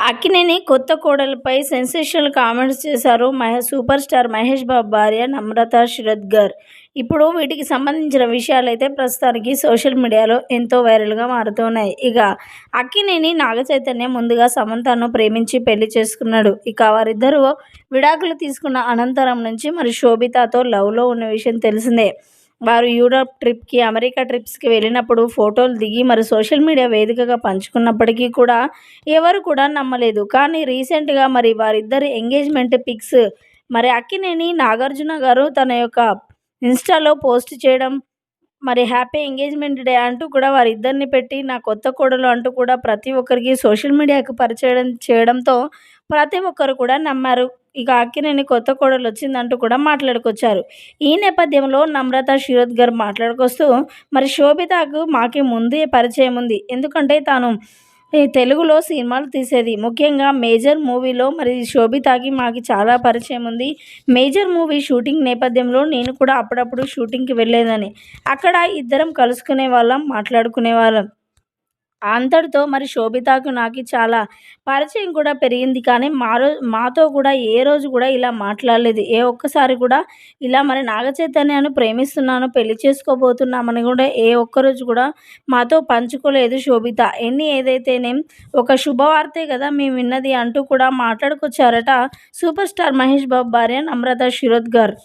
అక్కినేని కొత్త కోడలపై sensational comments చేశారు Mahesh super star Mahesh Babu భార్య నమ్రత శిరోద్కర్ ఇప్పుడు వీటికి సంబంధించిన విషయాలైతే ప్రస్తుతానికి సోషల్ మీడియాలో ఎంతో వైరల్గా మారుతున్నాయి. ఇక అక్కినేని నాగ చైతన్య ముందుగా సమంతను ప్రేమించి పెళ్ళి చేసుకున్నాడు. ఇక వారిద్దరూ విడాకులు తీసుకున్న అనంతరం నుంచి మరి శోభితతో లవ్లో ఉన్న విషయం తెలిసిందే. వారు యూరప్ ట్రిప్కి అమెరికా ట్రిప్స్కి వెళ్ళినప్పుడు ఫోటోలు దిగి మరి సోషల్ మీడియా వేదికగా పంచుకున్నప్పటికీ కూడా ఎవరు కూడా నమ్మలేదు. కానీ రీసెంట్గా మరి వారిద్దరి ఎంగేజ్మెంట్ పిక్స్ మరి అక్కినేని నాగార్జున గారు తన యొక్క ఇన్స్టాలో పోస్ట్ చేయడం మరి హ్యాపీ ఎంగేజ్మెంట్ డే అంటూ కూడా వారిద్దరిని పెట్టి నా కొత్త కోడలు అంటూ కూడా ప్రతి ఒక్కరికి సోషల్ మీడియాకు పరిచయం చేయడంతో ప్రతి ఒక్కరు కూడా నమ్మారు. ఇక అక్కినేని కొత్త కోడలు వచ్చిందంటూ కూడా మాట్లాడుకొచ్చారు. ఈ నేపథ్యంలో నమ్రత శిరోద్ గారు మాట్లాడుకొస్తూ మరి శోభితకు మాకి ముందే పరిచయం ఉంది ఎందుకంటే తాను తెలుగులో సినిమాలు తీసేది. ముఖ్యంగా మేజర్ మూవీలో మరి శోభితకి మాకు చాలా పరిచయం ఉంది మేజర్ మూవీ షూటింగ్ నేపథ్యంలో నేను కూడా అప్పుడప్పుడు షూటింగ్కి వెళ్ళేదని అక్కడ ఇద్దరం కలుసుకునే వాళ్ళం మాట్లాడుకునే వాళ్ళం అంతటితో మరి శోభితకు నాకు చాలా పరిచయం కూడా పెరిగింది. కానీ మారో మాతో కూడా ఏ రోజు కూడా ఇలా మాట్లాడలేదు. ఏ ఒక్కసారి కూడా ఇలా మరి నాగచైతన్యను ప్రేమిస్తున్నాను పెళ్ళి చేసుకోబోతున్నామని కూడా ఏ ఒక్కరోజు కూడా మాతో పంచుకోలేదు శోభిత. ఎన్ని ఏదైతేనేం ఒక శుభవార్తే కదా మేము విన్నది అంటూ కూడా మాట్లాడుకొచ్చారట సూపర్ స్టార్ మహేష్ బాబు భార్య నమ్రత శిరోద్ గారు